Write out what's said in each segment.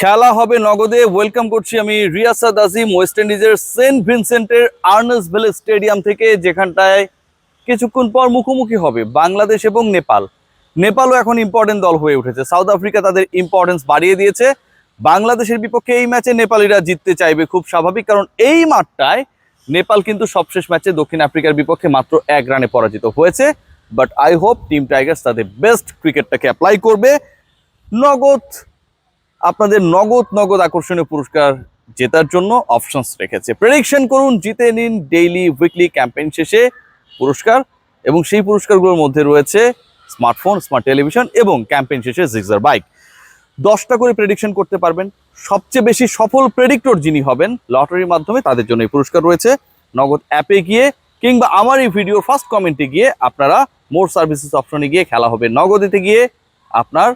খেলা হবে নগদে। ওয়েলকাম করছি আমি রিয়াসাদ আজিম ওয়েস্ট ইন্ডিজের সেন্ট ভিনসেন্টের আর্নাস ভ্যালি স্টেডিয়াম থেকে, যেখানটায় কিছুক্ষণ পর মুখোমুখি হবে বাংলাদেশ এবং নেপাল। নেপালও এখন ইম্পর্টেন্ট দল হয়ে উঠেছে। সাউথ আফ্রিকা তাদের ইম্পর্টেন্স বাড়িয়ে দিয়েছে। বাংলাদেশের বিপক্ষে এই ম্যাচে নেপালিরা জিততে চাইবে খুব স্বাভাবিক, কারণ এই মাঠটায় নেপাল কিন্তু সবশেষ ম্যাচে দক্ষিণ আফ্রিকার বিপক্ষে মাত্র এক রানে পরাজিত হয়েছে। But I hope team Tigers তাদের বেস্ট ক্রিকেটটাকে অ্যাপ্লাই করবে। নগদ আপনাদের নগদ নগদ আকর্ষণীয় পুরস্কার জেতার জন্য অপশনস রেখেছে। প্রেডিকশন করুন, জিতে নিন ডেইলি উইকলি ক্যাম্পেইন শেষে পুরস্কার এবং সেই পুরস্কারগুলোর মধ্যে রয়েছে স্মার্টফোন স্মার্ট টেলিভিশন এবং ক্যাম্পেইন শেষে জিক্সার বাইক দশটা করে প্রেডিকশন করতে পারবেন। সবচেয়ে বেশি সফল প্রেডিক্টর যিনি হবেন, লটারির মাধ্যমে তাদের জন্য এই পুরস্কার রয়েছে। নগদ অ্যাপে গিয়ে কিংবা আমার এই ভিডিওর ফার্স্ট কমেন্টে গিয়ে আপনারা মোর সার্ভিসেস অপশনে গিয়ে খেলা হবে। নগদেতে গিয়ে আপনার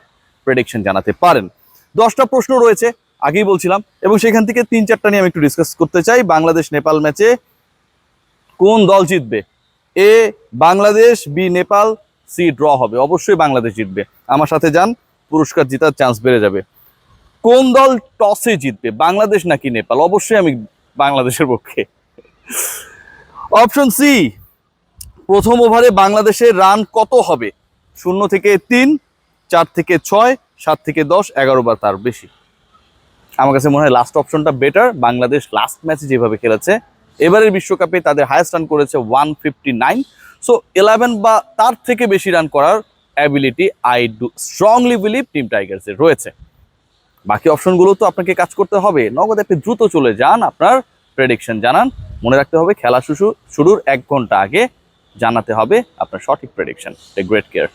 প্রেডিকশন জানাতে পারেন। দশটা প্রশ্ন রয়েছে, আগেই বলছিলাম, এবং সেখান থেকে তিন চারটা নিয়ে আমি একটু ডিসকাস করতে চাই। বাংলাদেশ, নেপাল ম্যাচে কোন দল জিতবে? A, Bangladesh, B, Nepal, C draw হবে। অবশ্যই বাংলাদেশ জিতবে। আমার সাথে যান, পুরস্কার জেতার চান্স বেড়ে যাবে। কোন দল টসে জিতবে? বাংলাদেশ নাকি নেপাল? অবশ্যই আমি বাংলাদেশের পক্ষে। অপশন সি প্রথম ওভারে বাংলাদেশের রান কত হবে? শূন্য থেকে তিন, চার থেকে ছয় সাত থেকে দশ, এগারো বা তার বেশি। আমার কাছে মনে হয় লাস্ট অপশনটা বেটার বাংলাদেশ লাস্ট ম্যাচে যেভাবে খেলেছে, এবারের বিশ্বকাপে তাদের হায়েস্ট রান করেছে one fifty nine so eleven বা তার থেকে বেশি রান করার ability I do strongly believe team টাইগার্সের রয়েছে। বাকি অপশনগুলো তো আপনাকে কাজ করতে হবে। নগদ আপনি দ্রুত চলে যান, আপনার প্রেডিকশন জানান। মনে রাখতে হবে, খেলা শুরু শুরুর এক ঘণ্টা আগে জানাতে হবে আপনার সঠিক প্রেডিকশন গ্রেট কেয়ার